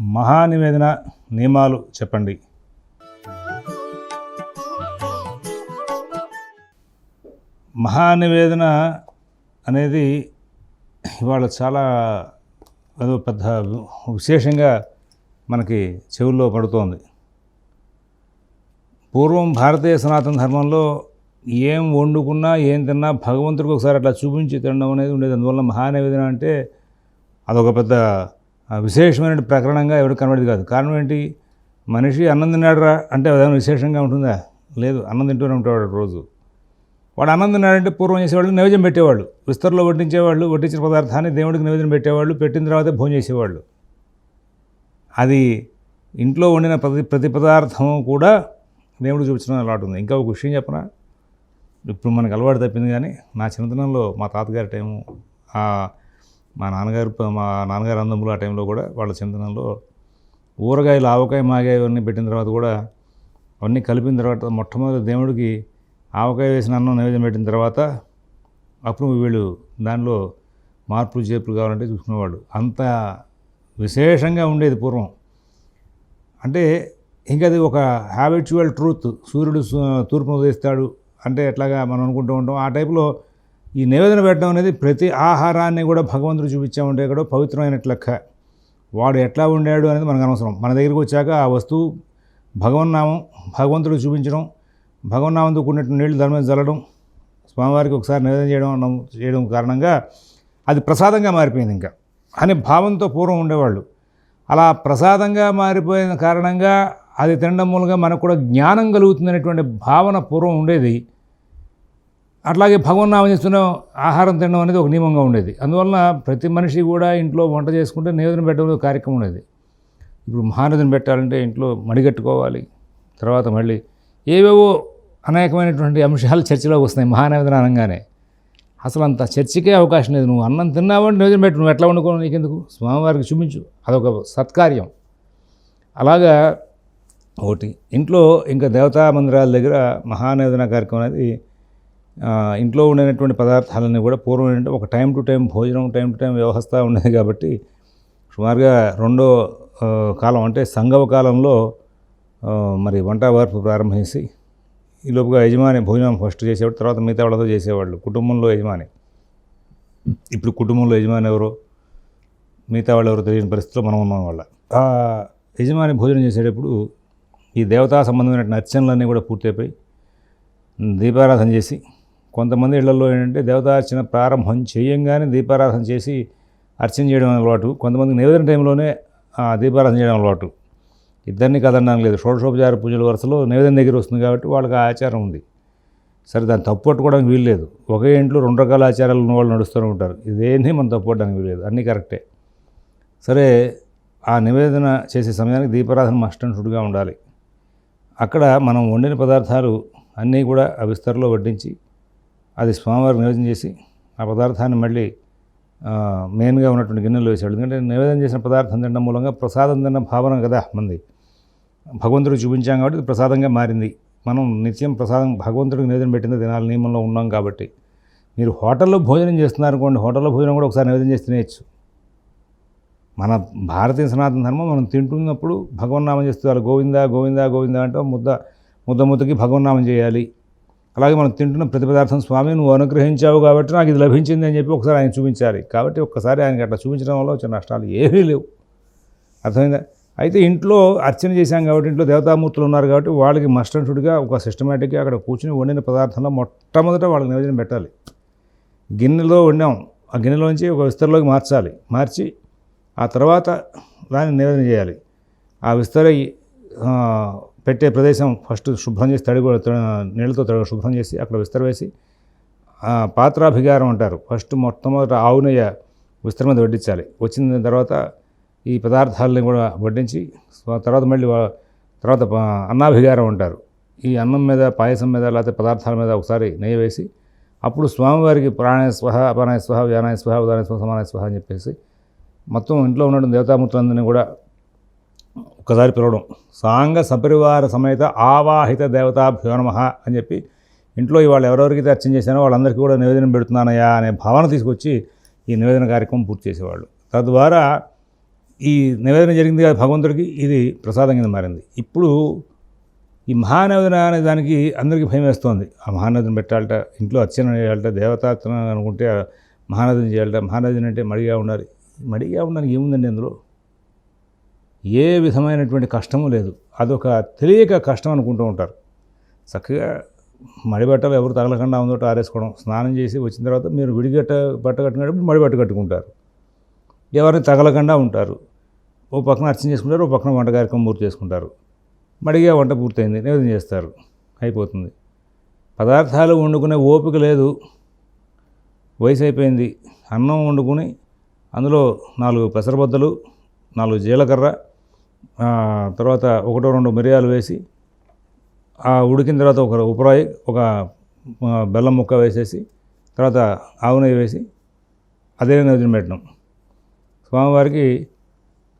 మహానివేదన నియమాలు చెప్పండి. మహానివేదన అనేది ఇవాళ చాలా అదో పెద్ద విశేషంగా మనకి చెవుల్లో పడుతోంది. పూర్వం భారతీయ సనాతన ధర్మంలో ఏం వండుకున్నా ఏం తిన్నా భగవంతుడికి ఒకసారి అట్లా చూపించి తినడం అనేది ఉండేది. అందువల్ల మహానివేదన అంటే అదొక పెద్ద విశేషమైన ప్రకరణంగా ఎవరికి కనబడేది కాదు. కారణం ఏంటి? మనిషి అన్నం తిన్నాడరా అంటే అదేమైనా విశేషంగా ఉంటుందా? లేదు అన్నం తింటూనే ఉంటాడు రోజు. వాడు అన్నం తిన్నాడంటే పూర్వం చేసేవాళ్ళు నైవేద్యం పెట్టేవాళ్ళు. విస్తరలో వడ్డించేవాళ్ళు వడ్డించిన పదార్థాన్ని దేవుడికి నైవేద్యం పెట్టేవాళ్ళు పెట్టిన తర్వాతే భోజనం చేసేవాళ్ళు. అది ఇంట్లో వండిన ప్రతి ప్రతి పదార్థం కూడా దేవుడికి చూపించడం అలవాటు ఉంది. ఇంకా ఒక విషయం చెప్పనా? ఇప్పుడు మనకు అలవాటు తప్పింది కానీ నా చిన్నతనంలో మా తాతగారి టైము మా నాన్నగారు మా నాన్నగారు అందములు ఆ టైంలో కూడా వాళ్ళ చిన్నతనంలో ఊరగాయలు ఆవకాయ మాగాయ అవన్నీ పెట్టిన తర్వాత కూడా అవన్నీ కలిపిన తర్వాత మొట్టమొదటి దేవుడికి ఆవకాయ వేసిన అన్నం నైవేద్యం పెట్టిన తర్వాత అప్పుడు వీళ్ళు దానిలో మార్పులు చేర్పులు కావాలంటే చూసుకునేవాళ్ళు. అంత విశేషంగా ఉండేది పూర్వం. అంటే ఇంకా అది ఒక హ్యాబిచువల్ ట్రూత్ సూర్యుడు తూర్పును ఉదయిస్తాడు అంటే ఎట్లాగా మనం అనుకుంటూ ఉంటాం. ఆ టైపులో ఈ నివేదన పెట్టడం అనేది ప్రతి ఆహారాన్ని కూడా భగవంతుడు చూపించామంటే కూడా పవిత్రమైనట్లు లెక్క వాడు ఎట్లా ఉండాడు అనేది మనకు అనవసరం. మన దగ్గరికి వచ్చాక ఆ వస్తువు భగవన్నామం భగవంతుడు చూపించడం భగవన్నామంతో కూడినట్టు నీళ్ళు దాని మీద చల్లడం స్వామివారికి ఒకసారి నివేదన చేయడం చేయడం కారణంగా అది ప్రసాదంగా మారిపోయింది ఇంకా. అనే భావంతో పూర్వం ఉండేవాళ్ళు. అలా ప్రసాదంగా మారిపోయిన కారణంగా అది తినడం మూలంగా మనకు కూడా జ్ఞానం కలుగుతుందనేటువంటి భావన పూర్వం ఉండేది. అట్లాగే భగవన్నామం చేస్తున్న ఆహారం తినడం అనేది ఒక నియమంగా ఉండేది. అందువలన ప్రతి మనిషి కూడా ఇంట్లో వంట చేసుకుంటే నివేదన పెట్టడం కార్యక్రమం ఉండేది. ఇప్పుడు మహానదిని పెట్టాలంటే ఇంట్లో మడిగట్టుకోవాలి తర్వాత మళ్ళీ ఏవేవో అనేకమైనటువంటి అంశాలు చర్చలోకి వస్తున్నాయి మహానవేదన అనగానే. అసలు అంత చర్చకే అవకాశం లేదు. నువ్వు అన్నం తిన్నావంటే నివేదన పెట్టు. నువ్వు ఎట్లా వండుకో నీకెందుకు? స్వామివారికి చూపించు. అదొక సత్కార్యం. అలాగా ఒకటి ఇంట్లో ఇంకా దేవతా మందిరాల దగ్గర మహానవేదన కార్యక్రమం అనేది ఇంట్లో ఉండేటువంటి పదార్థాలన్నీ కూడా పూర్వం ఏంటంటే ఒక టైం టు టైం భోజనం టైం టు టైం వ్యవస్థ ఉండేది కాబట్టి సుమారుగా రెండో కాలం అంటే సంగవ కాలంలో మరి వంట వార్పు ప్రారంభించి ఈ యజమాని భోజనం ఫస్ట్ చేసేవాడు తర్వాత మిగతా వాళ్ళతో చేసేవాళ్ళు కుటుంబంలో యజమాని. ఇప్పుడు కుటుంబంలో యజమాని ఎవరో మిగతా వాళ్ళు ఎవరో తెలియని పరిస్థితిలో మనం ఉన్నాం వాళ్ళ. ఆ యజమాని భోజనం చేసేటప్పుడు ఈ దేవతా సంబంధమైన అర్చనలన్నీ కూడా పూర్తయిపోయి దీపారాధన చేసి కొంతమంది ఇళ్ళలో ఏంటంటే దేవతార్చన ప్రారంభం చేయంగానే దీపారాధన చేసి అర్చన చేయడం అలవాటు. కొంతమంది నివేదన టైంలోనే దీపారాధన చేయడం అలవాటు. ఇద్దరిని కదనడం లేదు. షోడశోపచార పూజల వరుసలో నివేదన దగ్గర వస్తుంది కాబట్టి వాళ్ళకి ఆ ఆచారం ఉంది. సరే దాన్ని తప్పు పట్టుకోవడానికి వీల్లేదు ఒకే ఇంట్లో రెండు రకాల ఆచారాలు ఉన్న వాళ్ళు నడుస్తూనే ఉంటారు. ఇదేంటి మనం తప్పు పట్టడానికి వీల్లేదు అన్నీ కరెక్టే. సరే ఆ నివేదన చేసే సమయానికి దీపారాధన మస్ట్ అండ్ ఉండాలి. అక్కడ మనం వండిన పదార్థాలు అన్నీ కూడా ఆ విస్తరలో వడ్డించి అది స్వామివారికి నివేదన చేసి ఆ పదార్థాన్ని మళ్ళీ మెయిన్గా ఉన్నటువంటి గిన్నెలో వేసాడు ఎందుకంటే నివేదన చేసిన పదార్థం తినడం మూలంగా ప్రసాదం తిన్న భావన కదా మంది. భగవంతుడికి చూపించాం కాబట్టి ప్రసాదంగా మారింది. మనం నిత్యం ప్రసాదం భగవంతుడికి నివేదన పెట్టింది తినాలి నియమంలో ఉన్నాం కాబట్టి. మీరు హోటల్లో భోజనం చేస్తున్నారు అనుకోండి హోటల్లో భోజనం కూడా ఒకసారి నివేదన చేసి తినేయచ్చు. మన భారతీయ సనాతన ధర్మం మనం తింటున్నప్పుడు భగవన్నామం చేస్తూ వాళ్ళు గోవిందా గోవిందా గోవిందా అంటే ముద్ద ముద్ద ముద్దకి భగవన్నామం చేయాలి. అలాగే మనం తింటున్న ప్రతి పదార్థం స్వామి నువ్వు అనుగ్రహించావు కాబట్టి నాకు ఇది లభించింది అని చెప్పి ఒకసారి ఆయన చూపించాలి. కాబట్టి ఒక్కసారి ఆయనకి అట్లా చూపించడం వల్ల వచ్చిన నష్టాలు ఏమీ లేవు. అర్థమైందా? అయితే ఇంట్లో అర్చన చేశాం కాబట్టి ఇంట్లో దేవతామూర్తులు ఉన్నారు కాబట్టి వాళ్ళకి మస్ట్ ఒక సిస్టమేటిక్గా అక్కడ కూర్చుని వండిన పదార్థంలో మొట్టమొదట వాళ్ళకి నివేదన పెట్టాలి. గిన్నెలో వండాం. ఆ గిన్నెలోంచి ఒక విస్తరలోకి మార్చాలి. మార్చి ఆ తర్వాత దాన్ని నివేదన చేయాలి. ఆ విస్తర పెట్టే ప్రదేశం ఫస్ట్ శుభ్రం చేసి తడి కూడా- నీళ్ళతో తడి శుభ్రం చేసి అక్కడ విస్తరవేసి పాత్రాభిగారం అంటారు. ఫస్ట్ మొట్టమొదట ఆవు నెయ్య విస్తర మీద వడ్డించాలి. వచ్చిన తర్వాత ఈ పదార్థాలని కూడా వడ్డించి తర్వాత మళ్ళీ తర్వాత అన్నాభిగారం అంటారు. ఈ అన్నం మీద పాయసం మీద లేకపోతే పదార్థాల మీద ఒకసారి నెయ్యి వేసి అప్పుడు స్వామివారికి ప్రాణాయ స్వహ అపానాయ స్వహ వ్యానాయ స్వహ ఉదానాయ స్వహ సమానాయ స్వహ అని చెప్పేసి మొత్తం ఇంట్లో ఉన్న దేవతామూర్తులందరినీ కూడా ఒక్కసారి పిలవడం. సాంగ సపరివార సమేత ఆవాహిత దేవతాభ్యో నమ అని చెప్పి ఇంట్లో ఇవాళ ఎవరెవరికైతే అర్చన చేశానో వాళ్ళందరికీ కూడా నివేదన పెడుతున్నానయ్యా అనే భావన తీసుకొచ్చి ఈ నివేదన కార్యక్రమం పూర్తి చేసేవాళ్ళు. తద్వారా ఈ నివేదన జరిగింది కదా భగవంతుడికి ఇది ప్రసాదం కింద మారింది. ఇప్పుడు ఈ మహానవేదన అనే దానికి అందరికీ భయం వేస్తోంది. ఆ మహానదిని పెట్టాలట ఇంట్లో అర్చన చేయాలట దేవతార్చన అనుకుంటే మహానదిని చేయాలట మహానదిని అంటే మడిగా ఉండాలి. మడిగా ఉండడానికి ఏముందండి అందులో? ఏ విధమైనటువంటి కష్టము లేదు. అదొక తెలియక కష్టం అనుకుంటూ ఉంటారు. చక్కగా మడిబట్టలు ఎవరు తగలకుండా ఉందో ఆరేసుకోవడం స్నానం చేసి వచ్చిన తర్వాత మీరు విడిగట్ట బట్ట కట్టుకున్నప్పుడు మడి బట్ట కట్టుకుంటారు. ఎవరిని తగలకుండా ఉంటారు. ఓ పక్కన అర్చన చేసుకుంటారు ఓ పక్కన వంట కార్యక్రమం పూర్తి చేసుకుంటారు. మడిగా వంట పూర్తయింది నివేదన చేస్తారు. అయిపోతుంది. పదార్థాలు వండుకునే ఓపిక లేదు. వయసు అయిపోయింది. అన్నం వండుకుని అందులో నాలుగు పెసరబద్దలు నాలుగు జీలకర్ర తర్వాత ఒకటో రెండు మిరియాలు వేసి ఆ ఉడికిన తర్వాత ఒక ఉపరాయి ఒక బెల్లం ముక్క వేసేసి తర్వాత ఆవు నెయ్యి వేసి అదే నివేదన పెట్టడం స్వామివారికి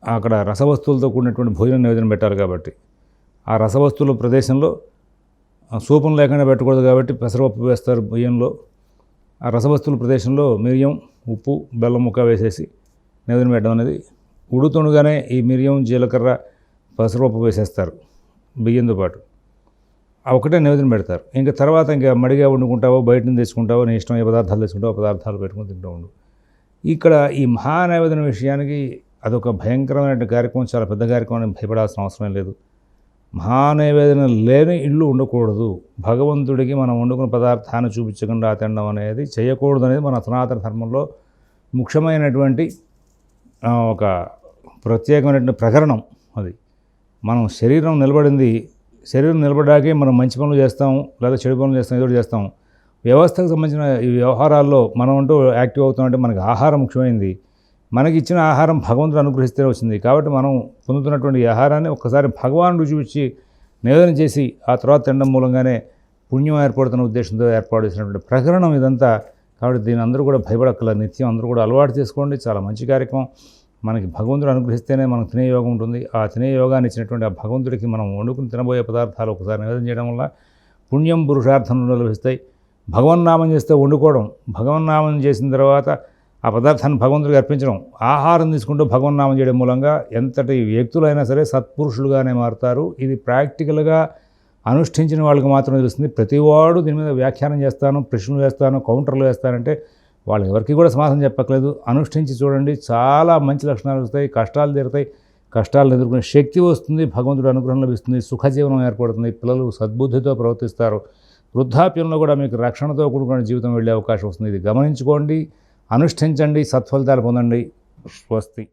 అక్కడ రసవస్తువులతో కూడినటువంటి భోజనం నివేదన పెట్టాలి కాబట్టి ఆ రసవస్తువుల ప్రదేశంలో సూపం లేకుండా పెట్టకూడదు కాబట్టి పెసరపప్పు వేస్తారు బియ్యంలో. ఆ రసవస్తువుల ప్రదేశంలో మిరియం ఉప్పు బెల్లం ముక్క వేసేసి నివేదన పెట్టడం అనేది ఉడుతుండగానే ఈ మిరియం జీలకర్ర పెసరపప్పు వేసేస్తారు బియ్యంతో పాటు. ఒకటే నివేదన పెడతారు. ఇంకా తర్వాత ఇంకా మడిగా వండుకుంటావో బయట నుంచి తెచ్చుకుంటావో నీ ఇష్టం ఏ పదార్థాలు తెచ్చుకుంటావో పదార్థాలు పెట్టుకుని తింటూ ఉండు. ఇక్కడ ఈ మహానైవేదన విషయానికి అదొక భయంకరమైన కార్యక్రమం చాలా పెద్ద కార్యక్రమం అని భయపడాల్సిన అవసరం లేదు. మహానైవేదన లేని ఇల్లు ఉండకూడదు. భగవంతుడికి మనం వండుకున్న పదార్థాన్ని చూపించకుండా తినడం అనేది చేయకూడదు అనేది మన సనాతన ధర్మంలో ముఖ్యమైనటువంటి ఒక ప్రత్యేకమైనటువంటి ప్రకరణం అది. మనం శరీరం నిలబడింది శరీరం నిలబడాకే మనం మంచి పనులు చేస్తాం లేదా చెడు పనులు చేస్తాం ఏదో చేస్తాం. వ్యవస్థకు సంబంధించిన ఈ వ్యవహారాల్లో మనం అంటూ యాక్టివ్ అవుతామంటే మనకి ఆహారం ముఖ్యమైనది మనకి ఇచ్చిన ఆహారం భగవంతుడు అనుగ్రహిస్తే వచ్చింది. కాబట్టి మనం పొందుతున్నటువంటి ఆహారాన్ని ఒక్కసారి భగవాన్ చూపించి నివేదన చేసి ఆ తర్వాత తినడం మూలంగానే పుణ్యం ఏర్పడుతున్న ఉద్దేశంతో ఏర్పాటు చేసినటువంటి ప్రకరణం ఇదంతా. కాబట్టి దీని అందరూ కూడా భయపడక్కల నిత్యం అందరూ కూడా అలవాటు చేసుకోండి. చాలా మంచి కార్యక్రమం. మనకి భగవంతుడు అనుగ్రహిస్తేనే మనం తినే యోగం ఉంటుంది. ఆ తినే యోగాన్ని ఇచ్చినటువంటి ఆ భగవంతుడికి మనం వండుకుని తినబోయే పదార్థాలు ఒకసారి నివేదన చేయడం వల్ల పుణ్యం పురుషార్థం లభిస్తాయి భగవన్నామం చేస్తే వండుకోవడం భగవన్నామం చేసిన తర్వాత ఆ పదార్థాన్ని భగవంతుడికి అర్పించడం ఆహారం తీసుకుంటూ భగవన్నామం చేయడం మూలంగా ఎంతటి వ్యక్తులైనా సరే సత్పురుషులుగానే మారుతారు. ఇది ప్రాక్టికల్గా అనుష్ఠించిన వాళ్ళకి మాత్రమే తెలుస్తుంది. ప్రతివాడు దీని మీద వ్యాఖ్యానం చేస్తాను ప్రశ్నలు వేస్తాను కౌంటర్లు వేస్తానంటే వాళ్ళు ఎవరికి కూడా సమాధానం చెప్పక్కలేదు అనుష్ఠించి చూడండి. చాలా మంచి లక్షణాలు వస్తాయి. కష్టాలు తీరుతాయి. కష్టాలను ఎదుర్కొనే శక్తి వస్తుంది. భగవంతుడు అనుగ్రహం లభిస్తుంది. సుఖజీవనం ఏర్పడుతుంది. పిల్లలు సద్బుద్ధితో ప్రవర్తిస్తారు. వృద్ధాప్యంలో కూడా మీకు రక్షణతో కూడుకున్న జీవితం వెళ్ళే అవకాశం వస్తుంది. ఇది గమనించుకోండి. అనుష్ఠించండి. సత్ఫలితాలు పొందండి. స్వస్తి.